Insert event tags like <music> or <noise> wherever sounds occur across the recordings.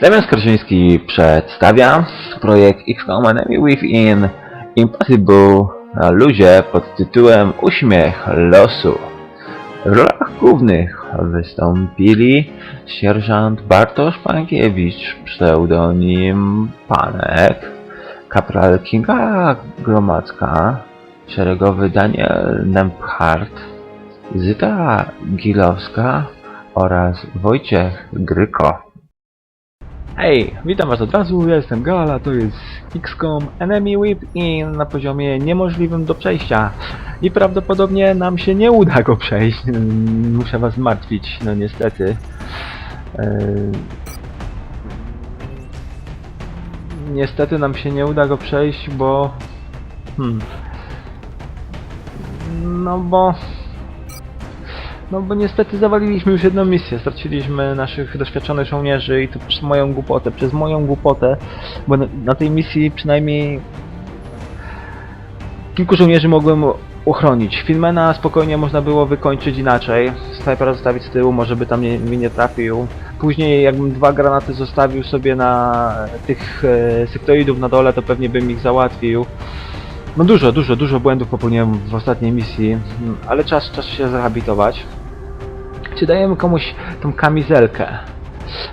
Damian Skarżyński przedstawia projekt XCOM Enemy Within Impossible na luzie pod tytułem Uśmiech losu. W rolach głównych wystąpili sierżant Bartosz Pankiewicz, pseudonim Panek, kapral Kinga Gromadzka, szeregowy Daniel Nemphart, Zyta Gilowska oraz Wojciech Gryko. Hej, witam was od razu, ja jestem Gala, to jest XCOM Enemy Whip in na poziomie niemożliwym do przejścia i prawdopodobnie nam się nie uda go przejść, <laughs> muszę was martwić, no niestety. Eee, Niestety nam się nie uda go przejść, bo... Hmm. No bo... No bo niestety zawaliliśmy już jedną misję, straciliśmy naszych doświadczonych żołnierzy i to przez moją głupotę, przez moją głupotę, bo na, tej misji przynajmniej kilku żołnierzy mogłem uchronić. Filmena spokojnie można było wykończyć inaczej, snajpera zostawić z tyłu, może by tam nie, mi nie trafił. Później jakbym dwa granaty zostawił sobie na tych e, sektoidów na dole, to pewnie bym ich załatwił. No dużo, dużo, dużo błędów popełniłem w ostatniej misji, mm, ale czas, czas się zrehabilitować. Czy dajemy komuś tą kamizelkę?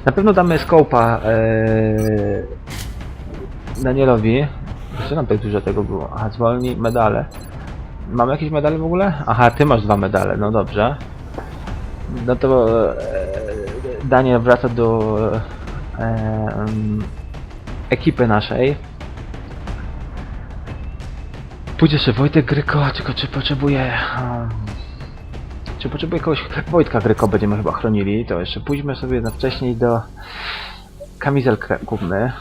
Na pewno damy skopa ee, Danielowi. Co nam tak dużo tego było? Aha, zwolni medale. Mamy jakieś medale w ogóle? Aha, ty masz dwa medale, no dobrze. No to e, Daniel wraca do e, ekipy naszej. Pójdzie sobie Wojtek Gryko, tylko czy potrzebuje... Um, czy potrzebuje kogoś... Wojtka Gryko będziemy chyba chronili, to jeszcze pójdźmy sobie na wcześniej do... Kamizelkę kupmy.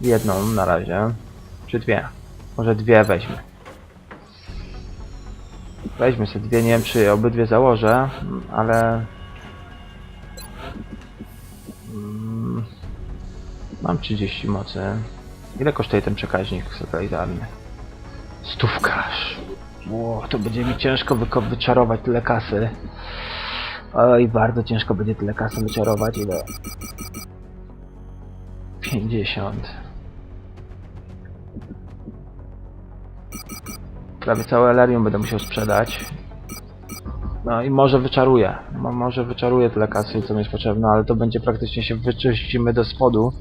Jedną na razie. Czy dwie? Może dwie weźmy. Weźmy sobie dwie, nie wiem czy obydwie założę, ale... Mm, Mam 30 mocy. Ile kosztuje ten przekaźnik satelitarny? Stówkarz. Ło, to będzie mi ciężko wyczarować tyle kasy. Oj, bardzo ciężko będzie tyle kasy wyczarować. Ile? 50. Prawie całe Elerium będę musiał sprzedać. No i może wyczaruję. Mo- może wyczaruję tyle kasy, co mi jest potrzebne, ale to będzie praktycznie się wyczyścimy do spodu.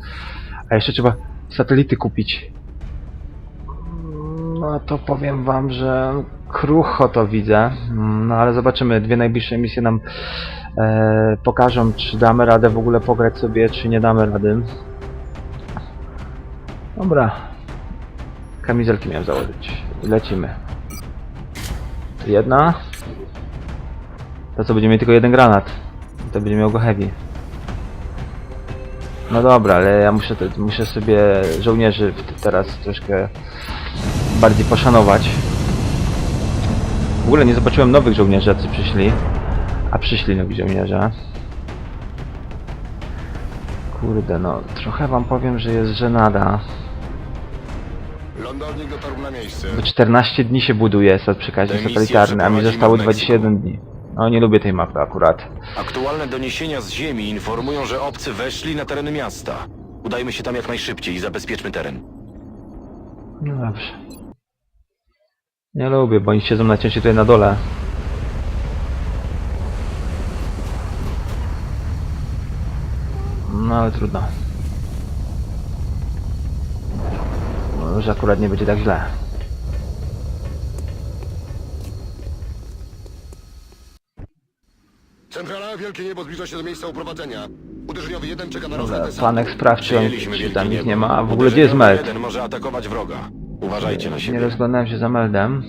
A jeszcze trzeba satelity kupić. No to powiem wam, że krucho to widzę. Mm, No ale zobaczymy. Dwie najbliższe misje nam e, pokażą, czy damy radę w ogóle pograć sobie, czy nie damy rady. Dobra. Kamizelki miałem założyć. Lecimy. Jedna. To co, będziemy mieli tylko jeden granat. To będzie miał go heavy. No dobra, ale ja muszę, muszę sobie żołnierzy teraz troszkę bardziej poszanować. W ogóle nie zobaczyłem nowych żołnierzy, jacy przyszli. A przyszli nowi żołnierze. Kurde, no trochę wam powiem, że jest żenada. Lądownik dotarł na miejsce. Bo 14 dni się buduje sat przekaźnik Te misje satelitarny, a mi zostało w Meksyku. 21 dni. No nie lubię tej mapy akurat. Aktualne doniesienia z ziemi informują, że obcy weszli na tereny miasta. Udajmy się tam jak najszybciej i zabezpieczmy teren. No dobrze. Nie lubię, bo oni siedzą najczęściej tutaj na dole. No ale trudno. Może akurat nie będzie tak źle. Centrala, wielkie niebo zbliża się do miejsca uprowadzenia. Uderzeniowy jeden czeka na rozkaz panek sprawdź, czy, on, Przyjęliśmy czy wielkie tam nic niebo. nie ma. A w ogóle gdzie jest Uderzeniowy Meld? jeden może atakować wroga. Uważajcie na Nie siebie. rozglądałem się za Meldem.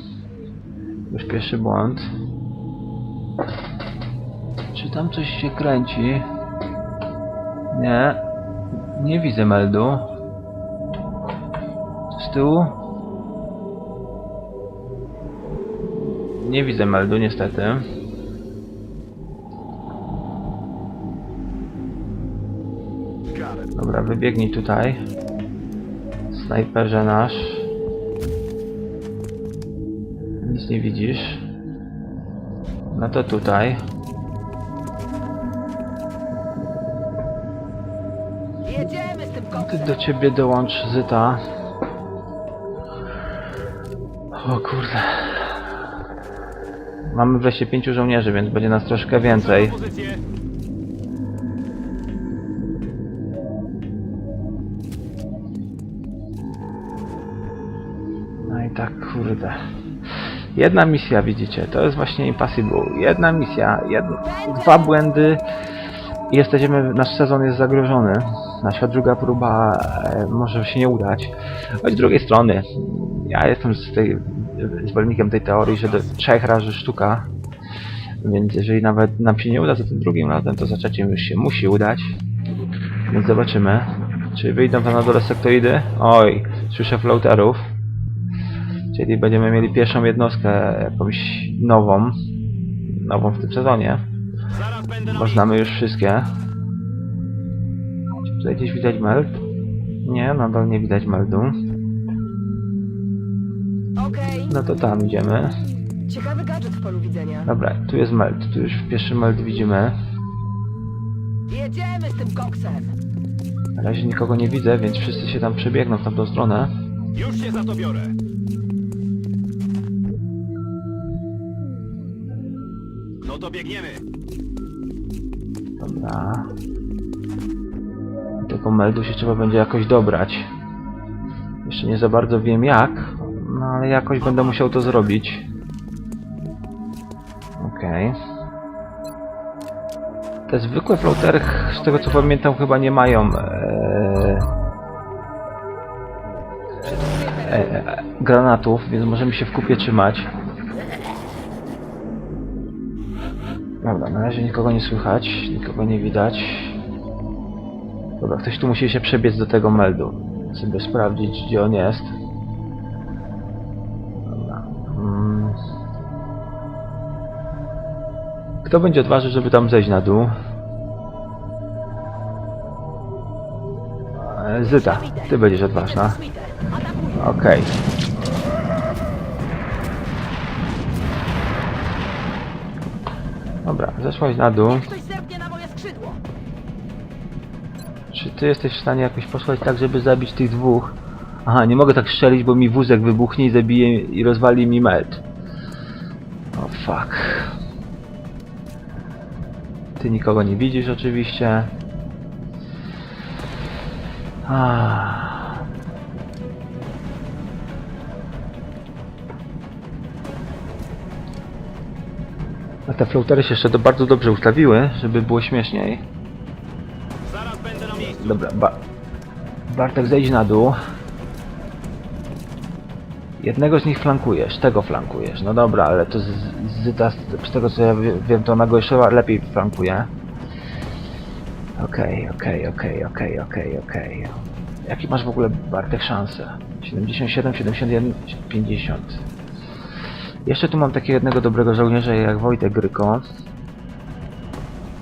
Już pierwszy błąd. Czy tam coś się kręci? Nie. Nie widzę Meldu. Z tyłu? Nie widzę Meldu, niestety. Dobra, wybiegnij tutaj. Snajperze nasz. Nie widzisz. No to tutaj. Jedziemy z tym Ty koksem. do ciebie dołącz Zyta. O kurde. Mamy wreszcie pięciu żołnierzy, więc będzie nas troszkę więcej. No Jedna misja, widzicie, to jest właśnie Impossible. Jedna misja, dwa błędy i jesteśmy, nasz sezon jest zagrożony. Nasza druga próba e, może się nie udać. Choć z drugiej strony, ja jestem z tej, zwolennikiem tej teorii, że do trzech razy sztuka. Więc jeżeli nawet nam się nie uda za tym drugim razem, to za trzecim już się musi udać. Więc zobaczymy. Czy wyjdą tam na dole sektoidy? Oj, słyszę floaterów. Czyli będziemy mieli pierwszą jednostkę jakąś nową. Nową w tym sezonie. Bo znamy już wszystkie. Czy tutaj gdzieś widać meld? Nie, nadal nie widać meldu. No to tam idziemy. Ciekawy gadżet w polu widzenia. Dobra, tu jest meld. Tu już pierwszy meld widzimy. Jedziemy z tym koksem. Na razie nikogo nie widzę, więc wszyscy się tam przebiegną w tamtą stronę. Już się za to biorę. No to biegniemy. Dobra. Do tego meldu się trzeba będzie jakoś dobrać. Jeszcze nie za bardzo wiem jak, no ale jakoś będę musiał to zrobić. Okej. Te zwykłe floatery, z tego co pamiętam, chyba nie mają e, e, e, granatów, więc możemy się w kupie trzymać. Na razie nikogo nie słychać, nikogo nie widać. Dobra, ktoś tu musi się przebiec do tego meldu. Sobie sprawdzić, gdzie on jest. Dobra. Mm. Kto będzie odważył, żeby tam zejść na dół? E, Zyta, ty będziesz odważna. Sweeter, atakuj. Dobra, zeszłaś na dół. Ktoś zerknie na moje skrzydło. Czy ty jesteś w stanie jakoś posłać tak, żeby zabić tych dwóch? Aha, nie mogę tak strzelić, bo mi wózek wybuchnie i zabije i rozwali mi med. O fuck. Ty nikogo nie widzisz oczywiście. Ah. Te floatery się jeszcze do bardzo dobrze ustawiły, żeby było śmieszniej. Zaraz będę na miejscu. Dobra, ba Bartek zejdź na dół. Jednego z nich flankujesz, tego flankujesz. No dobra, ale to z, z, Zyta, z, z tego co ja wie- wiem, to ona go jeszcze lepiej flankuje. Okej, okej, okej, okej, okej, okej. Jaki masz w ogóle Bartek szanse? 77, 71, 50. Jeszcze tu mam takiego jednego dobrego żołnierza jak Wojtek Gryko.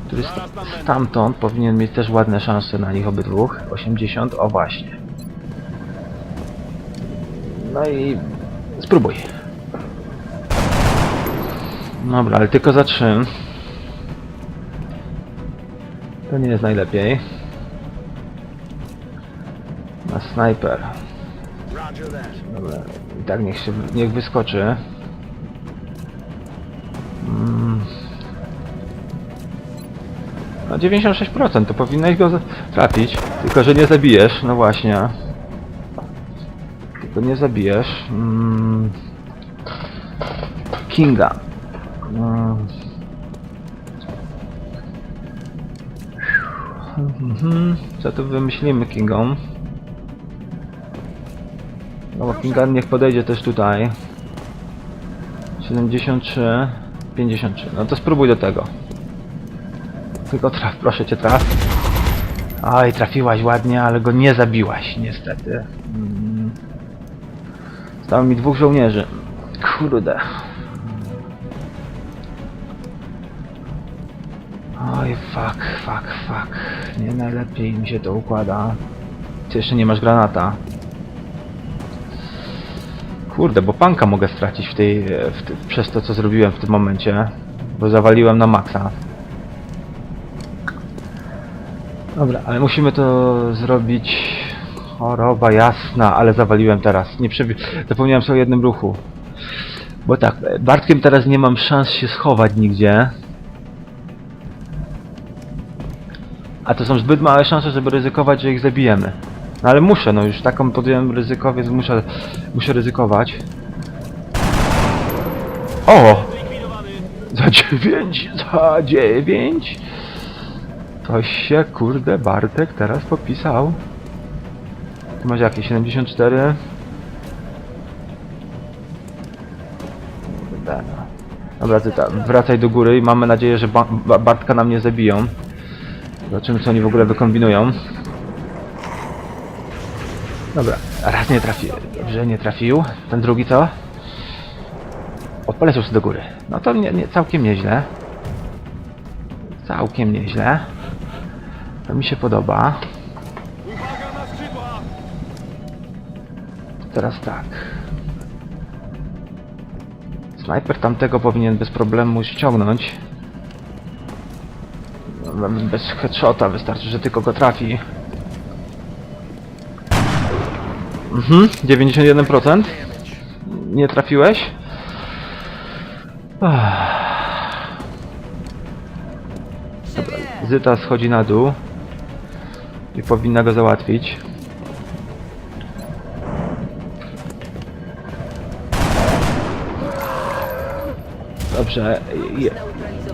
Który st stamtąd powinien mieć też ładne szanse na nich obydwóch. 80, o właśnie. No i spróbuj. Dobra, ale tylko za 3. To nie jest najlepiej. Na snajper. Dobra, i tak niech się, niech wyskoczy. No 96% to powinnaś go trafić, tylko że nie zabijesz, no właśnie. Tylko nie zabijesz. Mm. Kinga. Mm. Mhm. Co tu wymyślimy Kingom? No Kinga niech podejdzie też tutaj. 73, 53. No to spróbuj do tego. Tylko traf, proszę cię traf. Oj, trafiłaś ładnie, ale go nie zabiłaś, niestety. Mm. Stało mi dwóch żołnierzy. Kurde. Oj, fuck, fuck, fuck. Nie najlepiej mi się to układa. Ty jeszcze nie masz granata. Kurde, bo panka mogę stracić w tej, w przez to co zrobiłem w tym momencie. Bo zawaliłem na maksa. Dobra, ale musimy to zrobić... Choroba jasna, ale zawaliłem teraz. Nie przebi... Zapomniałem sobie o jednym ruchu. Bo tak, Bartkiem teraz nie mam szans się schować nigdzie. A to są zbyt małe szanse, żeby ryzykować, że ich zabijemy. No ale muszę, no już taką podjąłem ryzyko, więc muszę, muszę ryzykować. O! Za dziewięć, za dziewięć! To się, kurde, Bartek teraz popisał. Ty masz jakieś 74? Kurde, no. Dobra, ty tam, wracaj do góry i mamy nadzieję, że ba ba Bartka nam nie zabiją. Zobaczymy, co oni w ogóle wykombinują. Dobra, raz nie trafił. Dobrze, nie trafił. Ten drugi co? Odpaleciał sobie do góry. No to nie, nie, całkiem nieźle. Całkiem nieźle. To mi się podoba. Teraz tak. Snajper tamtego powinien bez problemu ściągnąć. Bez headshota wystarczy, że tylko go trafi. Mhm, 91%. Nie trafiłeś? Dobra, Zyta schodzi na dół i powinna go załatwić. Dobrze, je,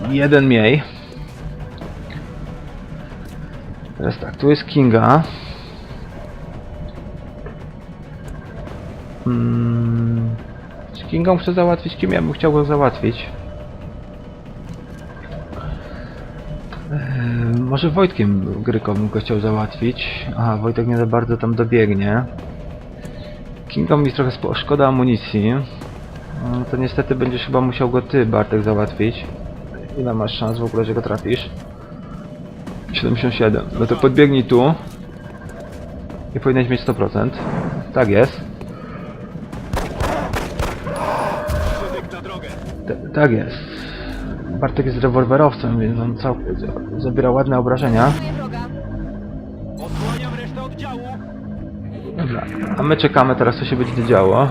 jeden mniej. Teraz tak, tu jest Kinga. Hmm. Z Kingą chcę załatwić, kim ja bym chciał go załatwić? Eee, może Wojtkiem Gryką bym go chciał załatwić. Aha, Wojtek nie za bardzo tam dobiegnie. Kingą mi trochę szkoda amunicji. No to niestety będziesz chyba musiał go ty, Bartek, załatwić. Ile masz szans w ogóle, że go trafisz? 77. No to podbiegnij tu. I powinieneś mieć 100%. Tak jest. Tak jest. Bartek jest rewolwerowcem, więc on całkiem zabiera ładne obrażenia. Dobra, a my czekamy teraz co się będzie działo.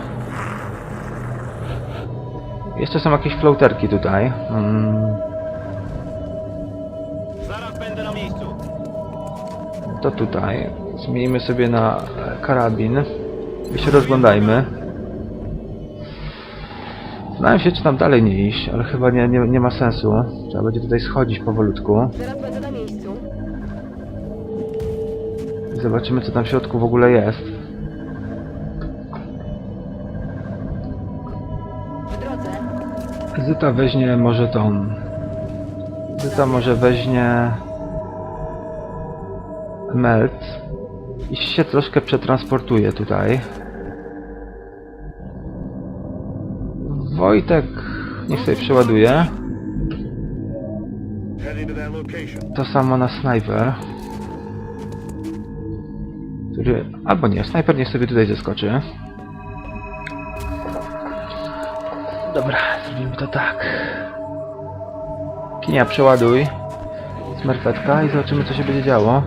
Jeszcze są jakieś floaterki tutaj. Mm, Zaraz będę na miejscu. to tutaj. Zmienimy sobie na karabin. I się rozglądajmy. Zastanawiam się, czy tam dalej nie iść, ale chyba nie, nie, nie ma sensu. Trzeba będzie tutaj schodzić powolutku. Zaraz będę na miejscu. I zobaczymy, co tam w środku w ogóle jest. W drodze. Zyta weźmie może tą... Zyta może weźmie... Melt. I się troszkę przetransportuje tutaj. Wojtek... Niech sobie przeładuje. To samo na Sniper. Który... Albo nie, Sniper niech sobie tutaj zeskoczy. Dobra, zrobimy to tak. Kinia, przeładuj. Smerfetka i zobaczymy co się będzie działo.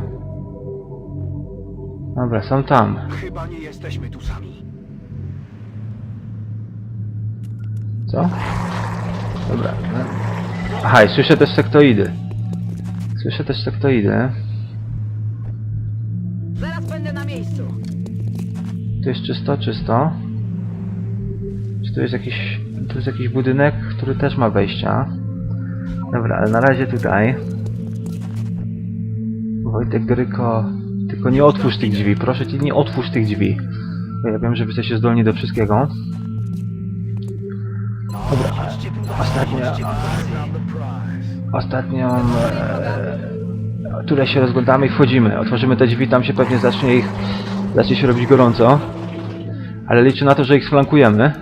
Dobra, są tam. Chyba nie jesteśmy tu sami. Co? Dobra. no. Aha, i słyszę też sektoidy. Słyszę też sektoidy. Zaraz będę na miejscu. Tu jest czysto, czysto. Czy tu jest jakiś... Tu jest jakiś budynek, który też ma wejścia. Dobra, ale na razie tutaj. Wojtek Gryko... Tylko nie otwórz tych drzwi, proszę cię, nie otwórz tych drzwi. Bo ja wiem, że jesteście zdolni do wszystkiego. Ostatnio... Ostatnią... E, turę się rozglądamy i wchodzimy. Otworzymy te drzwi, tam się pewnie zacznie ich... Zacznie się robić gorąco. Ale liczę na to, że ich sflankujemy.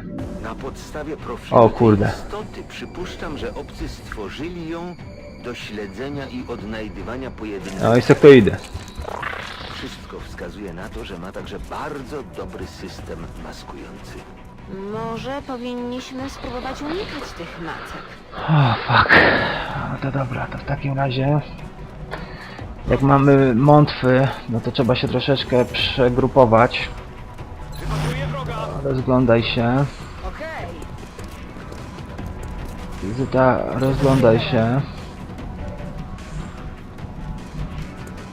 Na podstawie profilu O kurde. istoty przypuszczam, że obcy stworzyli ją do śledzenia i odnajdywania pojedynczych. No i sektoidy. Wszystko wskazuje na to, że ma także bardzo dobry system maskujący. Może powinniśmy spróbować unikać tych macek. O, fuck. No to dobra, to w takim razie... Jak mamy mątwy, no to trzeba się troszeczkę przegrupować. Rozglądaj się. Okej. Zyta, rozglądaj się.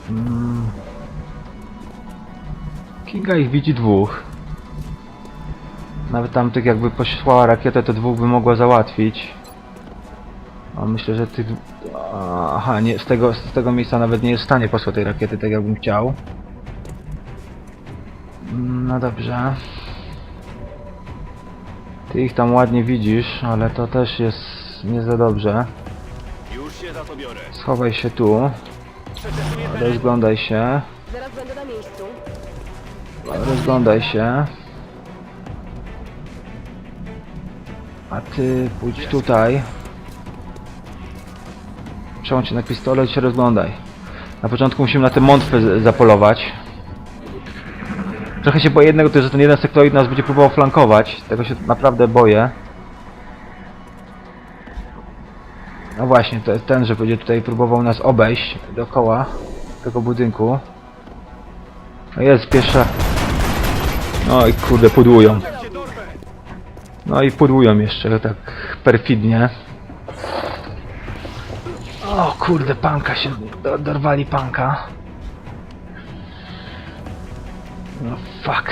Mm. Kinga ich widzi dwóch. Nawet tamtych jakby posłała rakietę, to dwóch by mogła załatwić. A myślę, że tych... Aha, nie, z tego, z tego miejsca nawet nie jest w stanie posłać tej rakiety, tak jakbym chciał. Mm, No dobrze. Ty ich tam ładnie widzisz, ale to też jest nie za dobrze. Już się za to biorę. Schowaj się tu. Rozglądaj się. Zaraz będę na miejscu. Rozglądaj się. A ty pójdź tutaj. Przełącz się na pistolet i się rozglądaj. Na początku musimy na tę mątwę zapolować. Trochę się boję jednego, to, że ten jeden sektoid nas będzie próbował flankować. Tego się naprawdę boję. No właśnie, to jest ten, że będzie tutaj próbował nas obejść dookoła tego budynku. No jest pierwsza. No i kurde, pudłują. No i pudłują jeszcze tak perfidnie. O kurde, panka się, do- dorwali panka. No fuck.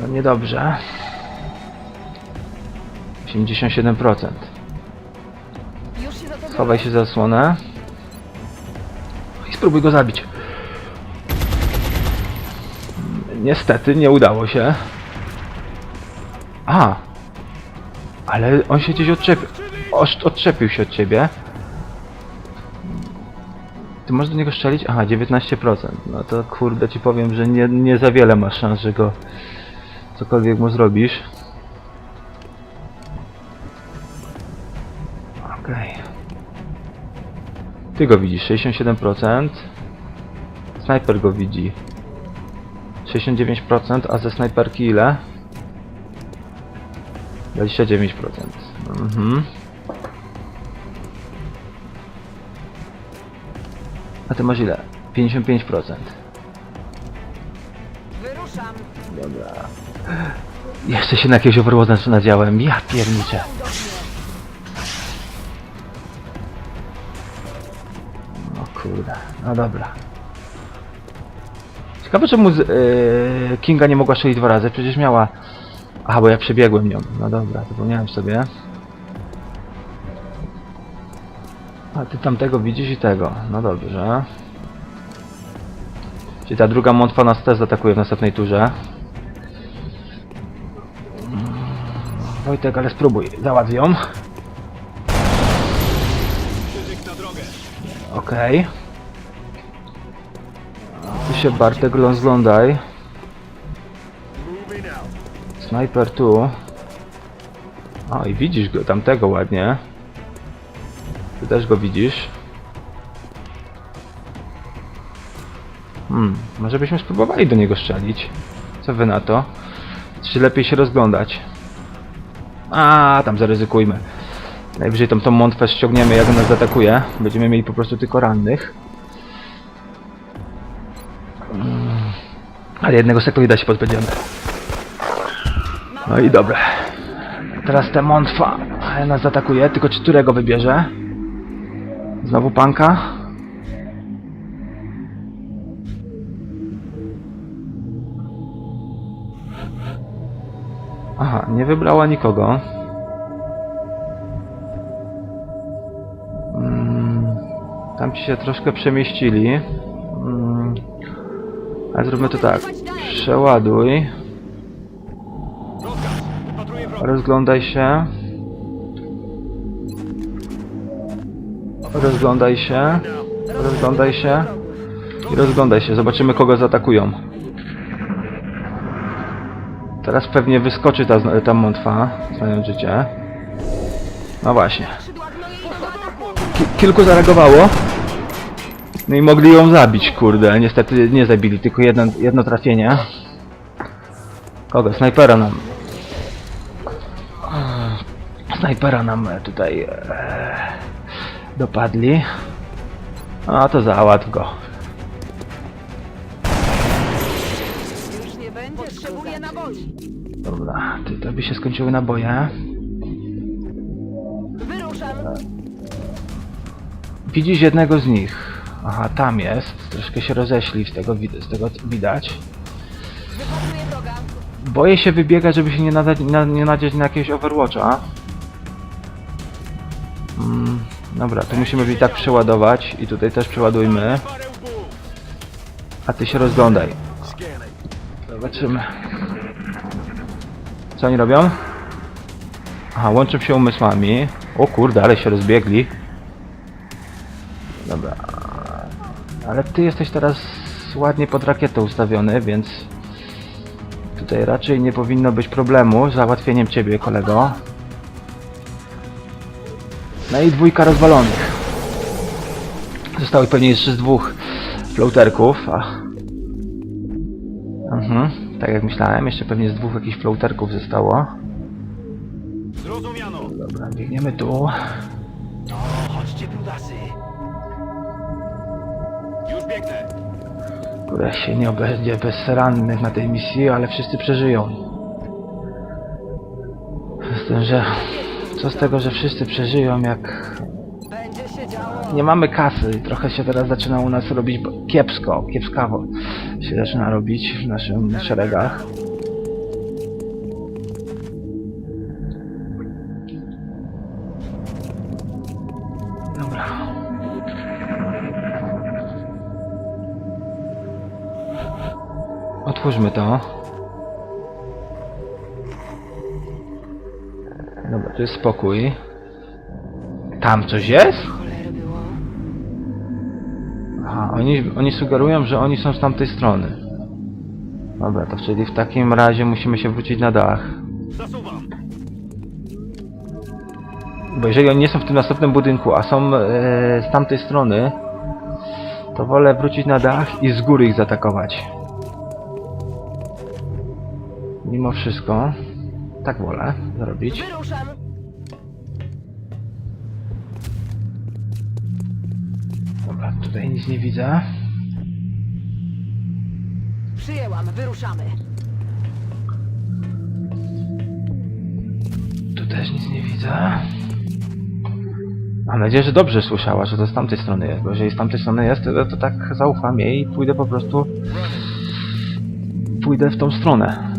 No niedobrze. 87%. Już się za to Schowaj się za zasłonę. I spróbuj go zabić. Niestety nie udało się. A! Ale on się gdzieś odczepił. Odczepił się od ciebie. Ty możesz do niego strzelić? Aha, 19%. No to kurde ci powiem, że nie, nie za wiele masz szans, że go cokolwiek mu zrobisz. Okej. Ty go widzisz, 67%. Snajper go widzi. 69%, a ze snajperki ile? 29%. Mhm. A ty masz ile? 55%. Wyruszam. Dobra. Jeszcze się na jakiegoś overwatcha nadziałem. Ja pierniczę. No kurde. No dobra. Ciekawe czemu z, yy, Kinga nie mogła strzelić dwa razy. Przecież miała... Aha, bo ja przebiegłem nią. No dobra, zapomniałem sobie. A ty tamtego widzisz i tego. No dobrze. Czyli ta druga mątwa nas też zaatakuje w następnej turze. Wojtek, ale spróbuj, załatw ją. Okej. A Ty się Bartek rozglądaj. Snajper tu. O i widzisz go, tamtego ładnie. Ty też go widzisz. Hmm, może byśmy spróbowali do niego strzelić. Co wy na to? Czy lepiej się rozglądać? A, tam zaryzykujmy. Najwyżej tam tą mątwę ściągniemy, jak on nas zaatakuje. Będziemy mieli po prostu tylko rannych. Mm, Ale jednego sektoida się pozbędziemy. No i dobra. Teraz ta mątwa nas zaatakuje, tylko czy którego wybierze? Znowu panka? Aha, nie wybrała nikogo. Mm, tam ci się troszkę przemieścili. Mm, ale zróbmy to tak. Przeładuj. Rozglądaj się. Rozglądaj się. Rozglądaj się. I rozglądaj się. Zobaczymy kogo zaatakują. Teraz pewnie wyskoczy ta, ta mątwa, znając życie. No właśnie. Ki kilku zareagowało. No i mogli ją zabić, kurde. Niestety nie zabili, tylko jedno, jedno trafienie. Kogo? Snajpera nam. Snajpera nam e, tutaj e, dopadli. A to załatw go. Już nie będzie Potrzebuję naboi. Dobra, ty, to by się skończyły naboje. Wyruszam. Widzisz jednego z nich. Aha, tam jest. Troszkę się roześli, z tego, z tego widać. Wypatruję wroga. Boję się wybiegać, żeby się nie, nadać, na, nie nadzieć na jakiegoś Overwatcha. Dobra, tu musimy i tak przeładować i tutaj też przeładujmy. A ty się rozglądaj. Zobaczymy. Co oni robią? Aha, łączą się umysłami. O kurde, ale się rozbiegli. Dobra. Ale ty jesteś teraz ładnie pod rakietą ustawiony, więc Tutaj raczej nie powinno być problemu z załatwieniem ciebie, kolego. No i dwójka rozwalonych. Zostały pewnie jeszcze z dwóch floaterków, a... Mhm, tak jak myślałem, jeszcze pewnie z dwóch jakichś floaterków zostało. Zrozumiano. Dobra, biegniemy tu. O, chodźcie, brudasy. Już biegnę. Które się nie obędzie bez rannych na tej misji, ale wszyscy przeżyją. Z tym, że... Co z tego, że wszyscy przeżyją, jak nie mamy kasy. Trochę się teraz zaczyna u nas robić kiepsko, kiepskawo się zaczyna robić w naszym szeregach. Dobra. Otwórzmy to. Dobra, tu jest spokój. Tam coś jest? Cholery było. Aha, oni, oni sugerują, że oni są z tamtej strony. Dobra, to czyli w takim razie musimy się wrócić na dach. Zasuwam. Bo jeżeli oni nie są w tym następnym budynku, a są e, z tamtej strony, to wolę wrócić na dach i z góry ich zaatakować. Mimo wszystko, tak wolę zrobić. Wyruszam. Dobra, tutaj nic nie widzę. Przyjęłam. Wyruszamy. Tu też nic nie widzę. Mam nadzieję, że dobrze słyszała, że to z tamtej strony jest, bo jeżeli z tamtej strony jest, to, to tak zaufam jej i pójdę po prostu... Pójdę w tą stronę.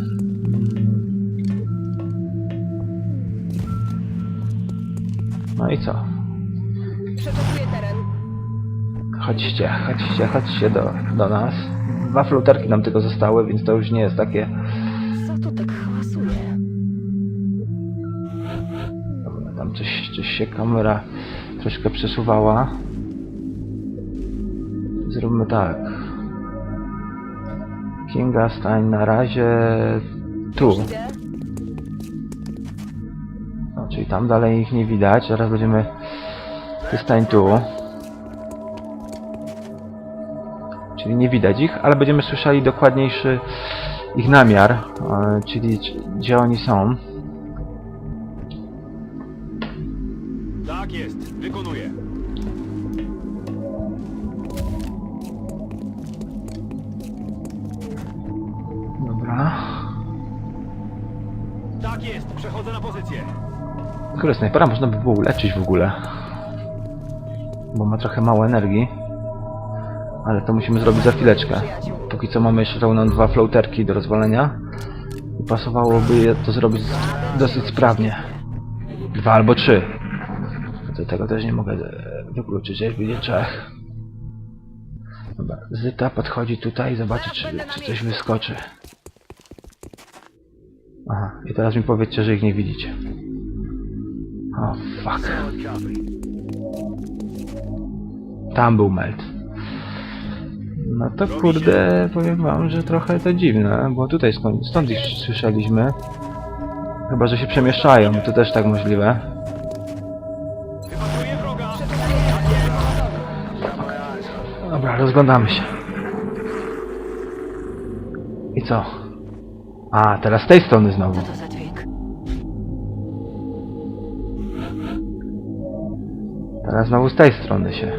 No i co? Przeczekuję teren. Chodźcie, chodźcie, chodźcie do, do nas. Dwa fluterki nam tylko zostały, więc to już nie jest takie... Co tu tak hałasuje? Dobra, tam coś, coś się kamera troszkę przesuwała. Zróbmy tak. Kinga stań na razie tu. Idę. Tam dalej ich nie widać. Zaraz będziemy... Ty stań tu. Czyli nie widać ich, ale będziemy słyszeli dokładniejszy ich namiar, e, czyli czy- gdzie oni są. Tak jest. Wykonuję. Dobra. Tak jest. Przechodzę na pozycję. Kurde, snajpera można by było uleczyć w ogóle. Bo ma trochę mało energii. Ale to musimy zrobić za chwileczkę. Póki co mamy jeszcze nam dwa floaterki do rozwalenia. I pasowałoby je to zrobić dosyć sprawnie. Dwa albo trzy. Do tego też nie mogę e, wykluczyć, jest będzie trzech. Dobra, Zyta podchodzi tutaj i zobaczy, czy, czy coś wyskoczy. Aha, i teraz mi powiedzcie, że ich nie widzicie. O, fuck. Tam był melt. No to kurde, powiem wam, że trochę to dziwne, bo tutaj skąd, stąd ich słyszeliśmy. Chyba, że się przemieszczają, to też tak możliwe. Dobra, rozglądamy się. I co? A, teraz z tej strony znowu. Teraz znowu z tej strony się.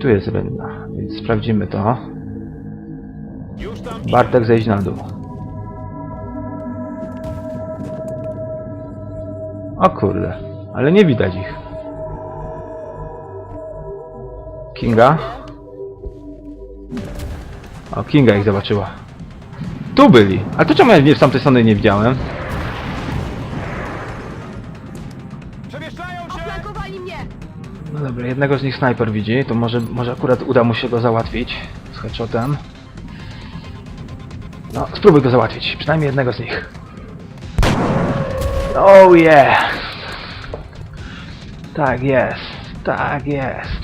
Tu jest rynna, więc sprawdzimy to. Bartek zejść na dół. O kurde, ale nie widać ich. Kinga? O, Kinga ich zobaczyła. Tu byli! A to czemu ja z tamtej strony nie widziałem? Dobra, jednego z nich snajper widzi, to może, może akurat uda mu się go załatwić z headshotem. No, spróbuj go załatwić, przynajmniej jednego z nich. Oh yeah! Tak jest, tak jest.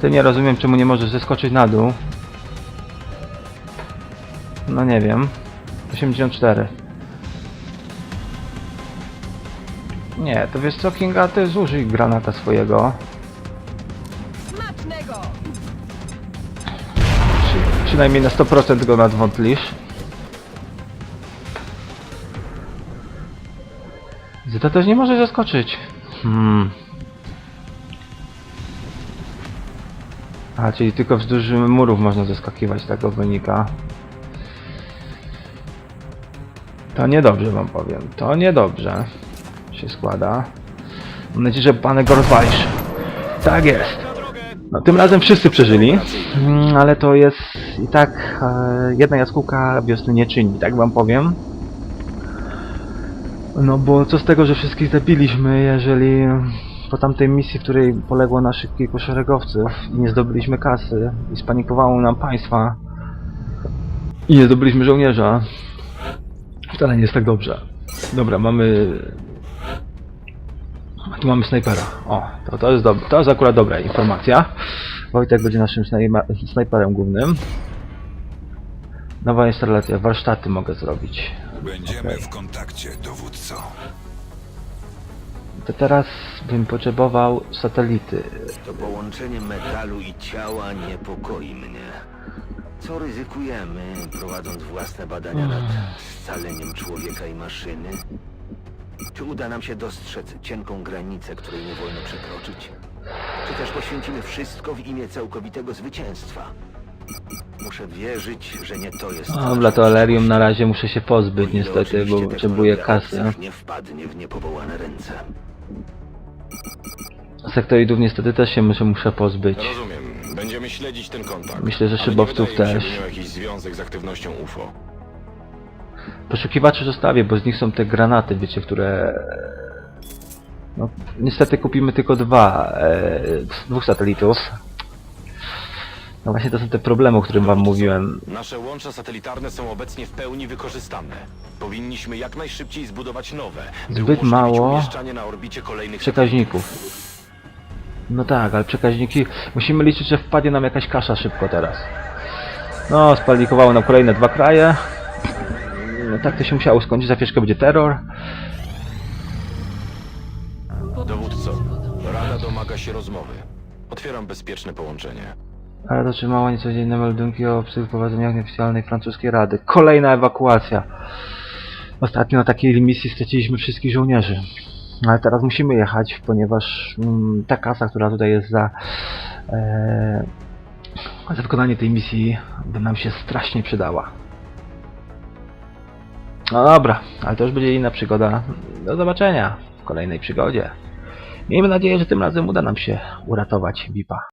Ty nie rozumiem, czemu nie możesz zeskoczyć na dół. No nie wiem. 84. Nie, to wiesz co, Kinga, ty zużyj granata swojego. Smacznego! Przy, przynajmniej na 100% go nadwątlisz. Zeta też nie może zaskoczyć. Hmm. A, czyli tylko wzdłuż murów można zaskakiwać, z tego wynika. To niedobrze wam powiem, to niedobrze się składa. Mam nadzieję, że panek go. Tak jest. No, tym razem wszyscy przeżyli, mm, ale to jest i tak e, jedna jaskółka wiosny nie czyni, tak wam powiem. No bo co z tego, że wszystkich zabiliśmy, jeżeli po tamtej misji, w której poległo naszych kilku szeregowców i nie zdobyliśmy kasy i spanikowało nam państwa i nie zdobyliśmy żołnierza, wcale nie jest tak dobrze. Dobra, mamy... A tu mamy snajpera. O, to, to, jest dob- to jest akurat dobra informacja. Wojtek będzie naszym snajma- snajperem głównym. Nowa instalacja, warsztaty mogę zrobić. Będziemy Okej. w kontakcie, dowódco. To teraz bym potrzebował satelity. To połączenie metalu i ciała niepokoi mnie. Co ryzykujemy, prowadząc własne badania nad scaleniem człowieka i maszyny? Czy uda nam się dostrzec cienką granicę, której nie wolno przekroczyć? Czy też poświęcimy wszystko w imię całkowitego zwycięstwa? Muszę wierzyć, że nie to jest... Dobra, to Alerium na razie muszę się pozbyć ile niestety, oczywiście bo potrzebuję technologia kasy. obcych nie wpadnie w niepowołane ręce. Sektoidów niestety też się muszę, muszę pozbyć. Rozumiem. Będziemy śledzić ten kontakt. Myślę, że Ale szybowców wydaje mi się, też. by miał jakiś związek z aktywnością UFO. Poszukiwaczy zostawię, bo z nich są te granaty, wiecie, które... No, niestety kupimy tylko dwa, e, dwóch satelitów. No właśnie to są te problemy, o którym wam mówiłem. Nasze łącza satelitarne są obecnie w pełni wykorzystane. Powinniśmy jak najszybciej zbudować nowe, by Zbyt umożliwić mało umieszczanie na orbicie kolejnych Przekaźników. No tak, ale przekaźniki... Musimy liczyć, że wpadnie nam jakaś kasza szybko teraz. No, spalikowało nam kolejne dwa kraje. No tak to się musiało skończyć, za chwileczkę będzie terror. Dowódco, Rada domaga się rozmowy. Otwieram bezpieczne połączenie. Ale dotrzymała niecodzienne meldunki o prowadzeniach nieoficjalnej francuskiej rady. Kolejna ewakuacja. Ostatnio na takiej misji straciliśmy wszystkich żołnierzy. Ale teraz musimy jechać, ponieważ mm, ta kasa, która tutaj jest za, e, za wykonanie tej misji, by nam się strasznie przydała. No dobra, ale to już będzie inna przygoda. Do zobaczenia w kolejnej przygodzie. Miejmy nadzieję, że tym razem uda nam się uratować VIP-a.